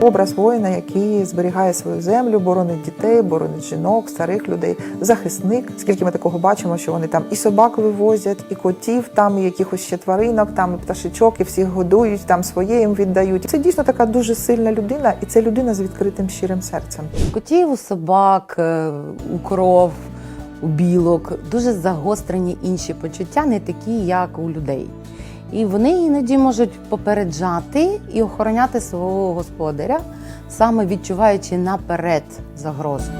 образ воїна, який зберігає свою землю, боронить дітей, боронить жінок, старих людей, захисник. Скільки ми такого бачимо, що вони там і собак вивозять, і котів, там і якихось ще тваринок, там і пташечок, і всіх годують, там своє їм віддають. Це дійсно така дуже сильна людина, і це людина з відкритим щирим серцем. Котів, у собак, е, у кров, у білок дуже загострені інші почуття, не такі, як у людей. І вони іноді можуть попереджати і охороняти свого господаря, саме відчуваючи наперед загрозу.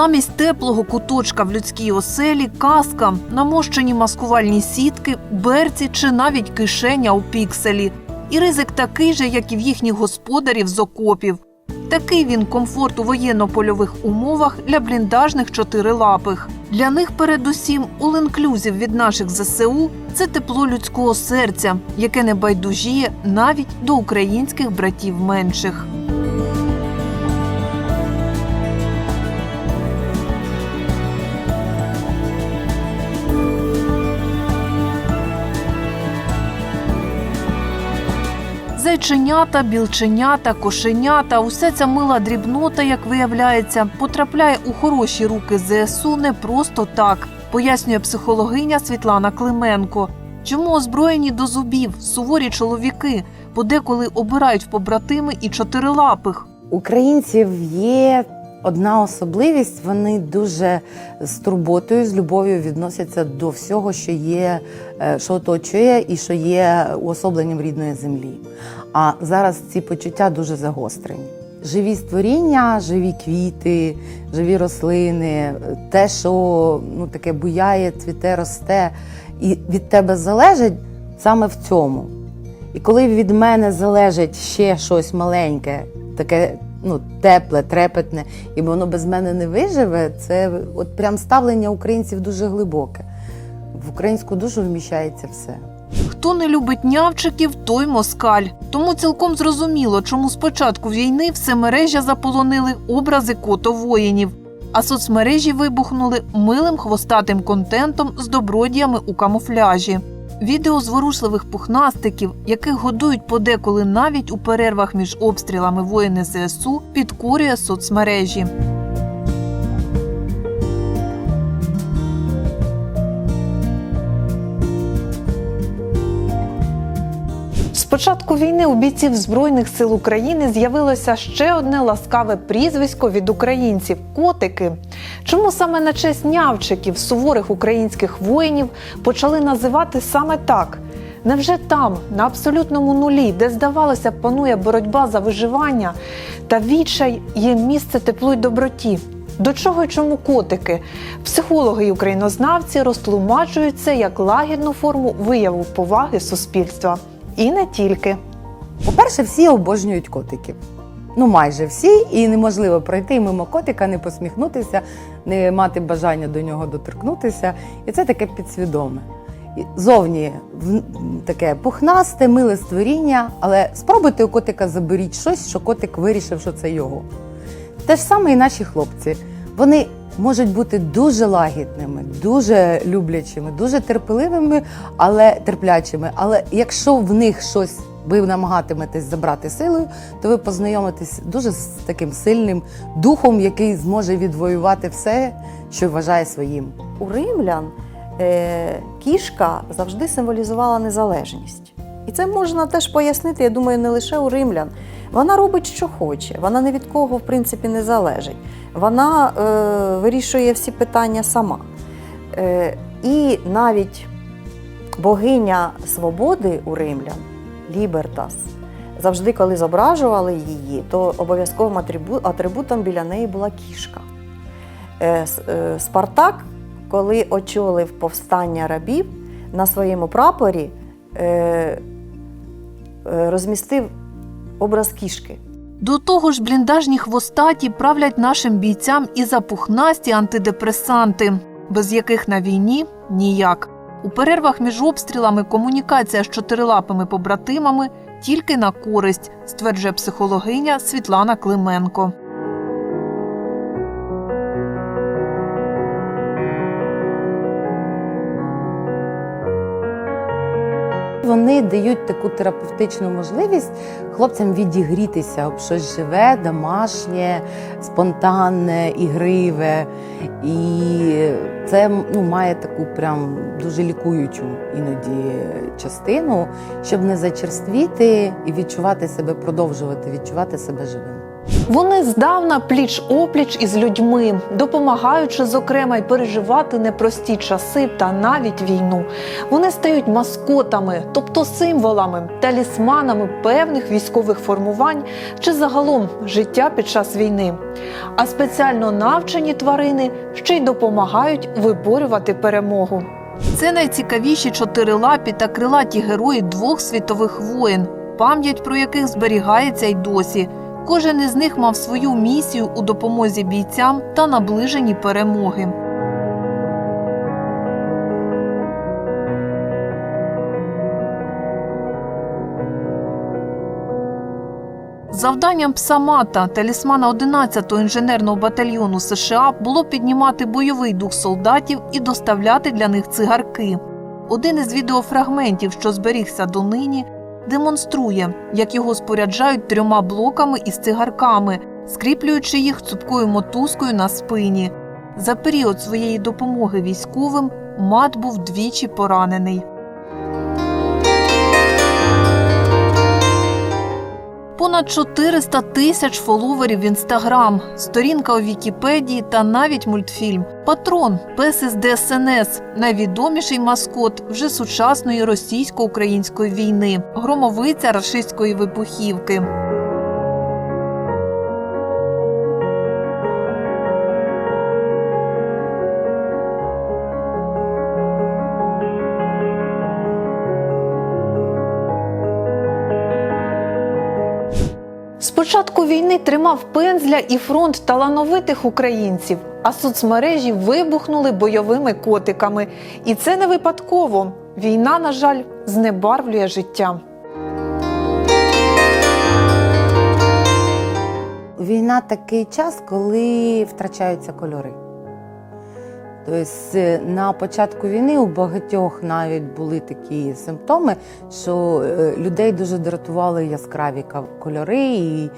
Замість теплого куточка в людській оселі казка, намощені маскувальні сітки, берці чи навіть кишеня у пікселі. І ризик такий же, як і в їхніх господарів з окопів. Такий він комфорт у воєнно-польових умовах для бліндажних чотирилапих. Для них передусім all-inclusive від наших ЗСУ це тепло людського серця, яке не байдужіє навіть до українських братів менших. Зайченята, білченята, кошенята, уся ця мила дрібнота, як виявляється, потрапляє у хороші руки ЗСУ не просто так, пояснює психологиня Світлана Клименко. Чому озброєні до зубів суворі чоловіки подеколи обирають в побратими і чотирилапих? Українців є одна особливість. Вони дуже з турботою, з любов'ю відносяться до всього, що є, е, що оточує і що є уособленням рідної землі. А зараз ці почуття дуже загострені. Живі створіння, живі квіти, живі рослини, те, що ну, таке буяє, цвіте, росте, і від тебе залежить саме в цьому. І коли від мене залежить ще щось маленьке, таке ну, тепле, трепетне, і воно без мене не виживе, це от прям ставлення українців дуже глибоке. В українську душу вміщається все. Хто не любить нявчиків, той москаль. Тому цілком зрозуміло, чому з початку війни все мережа заполонили образи котовоїнів, а соцмережі вибухнули милим хвостатим контентом з добродіями у камуфляжі. Відео зворушливих пухнастиків, яких годують подеколи навіть у перервах між обстрілами воїни ЗСУ, підкорює соцмережі. Початку війни у бійців Збройних сил України з'явилося ще одне ласкаве прізвисько від українців котики. Чому саме на честь нявчиків суворих українських воїнів почали називати саме так? Невже там, на абсолютному нулі, де здавалося, панує боротьба за виживання та відчай є місце теплу й доброті? До чого й чому котики? Психологи й українознавці розтлумачують це як лагідну форму вияву поваги суспільства. І не тільки. По-перше, всі обожнюють котиків. Ну, майже всі, і неможливо пройти мимо котика, не посміхнутися, не мати бажання до нього доторкнутися. І це таке підсвідоме. Зовні таке пухнасте, миле створіння, але спробуйте у котика заберіть щось, що котик вирішив, що це його. Те ж саме і наші хлопці. Вони можуть бути дуже лагідними, дуже люблячими, дуже терпеливими, але терплячими. Але якщо в них щось ви намагатиметесь забрати силою, то ви познайомитесь дуже з таким сильним духом, який зможе відвоювати все, що вважає своїм. У римлян е, кішка завжди символізувала незалежність. І це можна теж пояснити, я думаю, не лише у римлян. Вона робить, що хоче, вона ні від кого, в принципі, не залежить. Вона е, вирішує всі питання сама. Е, і навіть богиня свободи у римлян, Лібертас, завжди, коли зображували її, то обов'язковим атрибутом біля неї була кішка. Е, е, Спартак, коли очолив повстання рабів, на своєму прапорі е, розмістив образ кішки. До того ж, бліндажні хвостаті правлять нашим бійцям і запухнасті антидепресанти, без яких на війні ніяк. У перервах між обстрілами комунікація з чотирилапими побратимами тільки на користь, стверджує психологиня Світлана Клименко. Вони дають таку терапевтичну можливість хлопцям відігрітися об щось живе, домашнє, спонтанне, ігриве. І це ну, має таку прям дуже лікуючу іноді частину, щоб не зачерствіти і відчувати себе, продовжувати відчувати себе живим. Вони здавна пліч опліч із людьми, допомагаючи, зокрема, й переживати непрості часи та навіть війну. Вони стають маскотами, тобто символами, талісманами певних військових формувань чи загалом життя під час війни. А спеціально навчені тварини ще й допомагають виборювати перемогу. Це найцікавіші чотирилапі та крилаті герої двох світових воєн, пам'ять про яких зберігається й досі. Кожен із них мав свою місію у допомозі бійцям та наближенні перемоги. Завданням псамата, талісмана 11-го інженерного батальйону США, було піднімати бойовий дух солдатів і доставляти для них цигарки. Один із відеофрагментів, що зберігся донині, демонструє, як його споряджають трьома блоками із цигарками, скріплюючи їх цупкою мотузкою на спині. За період своєї допомоги військовим мат був двічі поранений. Понад 400 тисяч фоловерів в інстаграм, сторінка у Вікіпедії та навіть мультфільм. Патрон, пес із ДСНС, найвідоміший маскот вже сучасної російсько-української війни, громовиця рашистської вибухівки. Початку війни тримав пензля і фронт талановитих українців, а соцмережі вибухнули бойовими котиками. І це не випадково. Війна, на жаль, знебарвлює життя. Війна такий час, коли втрачаються кольори. Тобто е, на початку війни у багатьох навіть були такі симптоми, що е, людей дуже дратували яскраві кольори, і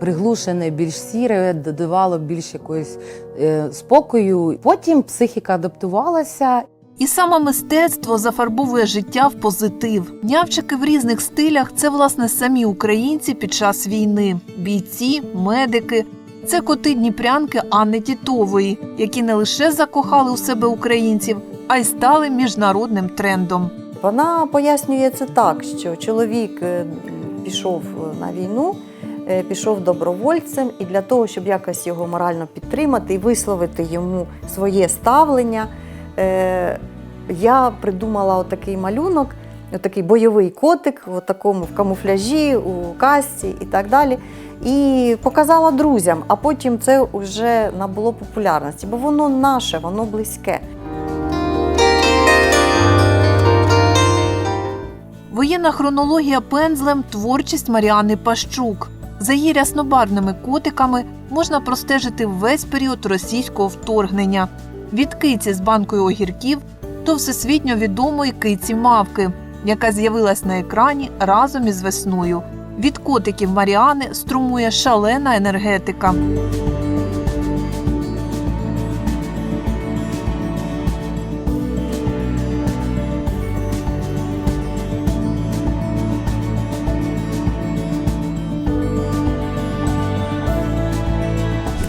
приглушене більш сіре додавало більш якогось е, спокою. Потім психіка адаптувалася, І саме мистецтво зафарбовує життя в позитив. Нявчики в різних стилях це власне самі українці під час війни, бійці, медики. Це коти дніпрянки Анни Тітової, які не лише закохали у себе українців, а й стали міжнародним трендом. Вона пояснює це так, що чоловік е, пішов на війну, е, пішов добровольцем, і для того, щоб якось його морально підтримати і висловити йому своє ставлення, е, я придумала отакий малюнок, отакий бойовий котик, в такому в камуфляжі, у касці і так далі. І показала друзям, а потім це вже набуло популярності, бо воно наше, воно близьке. Воєнна хронологія пензлем творчість Маріани Пащук. За її ряснобарвними котиками можна простежити весь період російського вторгнення від киці з банкою огірків до всесвітньо відомої киці мавки, яка з'явилась на екрані разом із весною. Від котиків Маріани струмує шалена енергетика.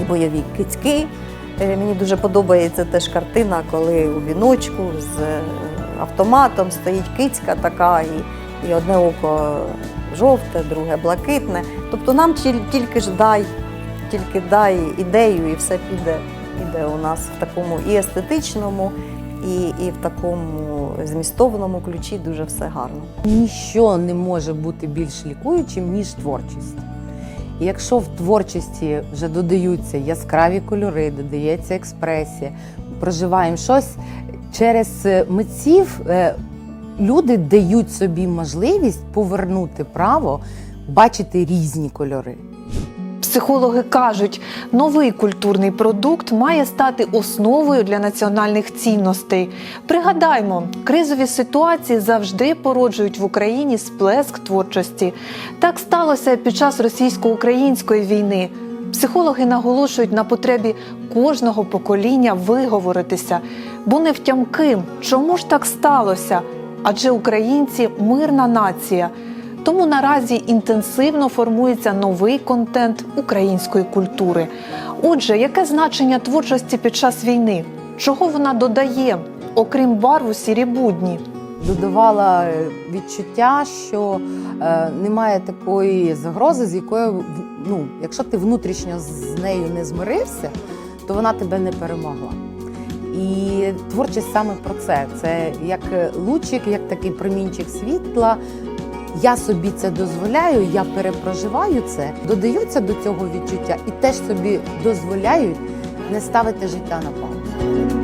бойові кицьки. Е, Мені дуже подобається теж картина, коли у віночку з е, автоматом стоїть кицька така, і, і одне око жовте, друге блакитне. Тобто нам тільки ж дай, тільки дай ідею, і все піде, піде у нас в такому і естетичному, і, і в такому змістовному ключі дуже все гарно. Ніщо не може бути більш лікуючим, ніж творчість. І якщо в творчості вже додаються яскраві кольори, додається експресія, проживаємо щось через е, митців, е, люди дають собі можливість повернути право бачити різні кольори. Психологи кажуть, новий культурний продукт має стати основою для національних цінностей. Пригадаймо, кризові ситуації завжди породжують в Україні сплеск творчості. Так сталося під час російсько-української війни. Психологи наголошують на потребі кожного покоління виговоритися, бо не втямки, чому ж так сталося? Адже українці мирна нація. Тому наразі інтенсивно формується новий контент української культури. Отже, яке значення творчості під час війни? Чого вона додає, окрім барв у сірі будні? Додавала е, відчуття, що е, немає такої загрози, з якою ну, якщо ти внутрішньо з нею не змирився, то вона тебе не перемогла. І творчість саме про це. Це як лучик, як такий промінчик світла. Я собі це дозволяю, я перепроживаю це, додаються до цього відчуття і теж собі дозволяють не ставити життя на паузу.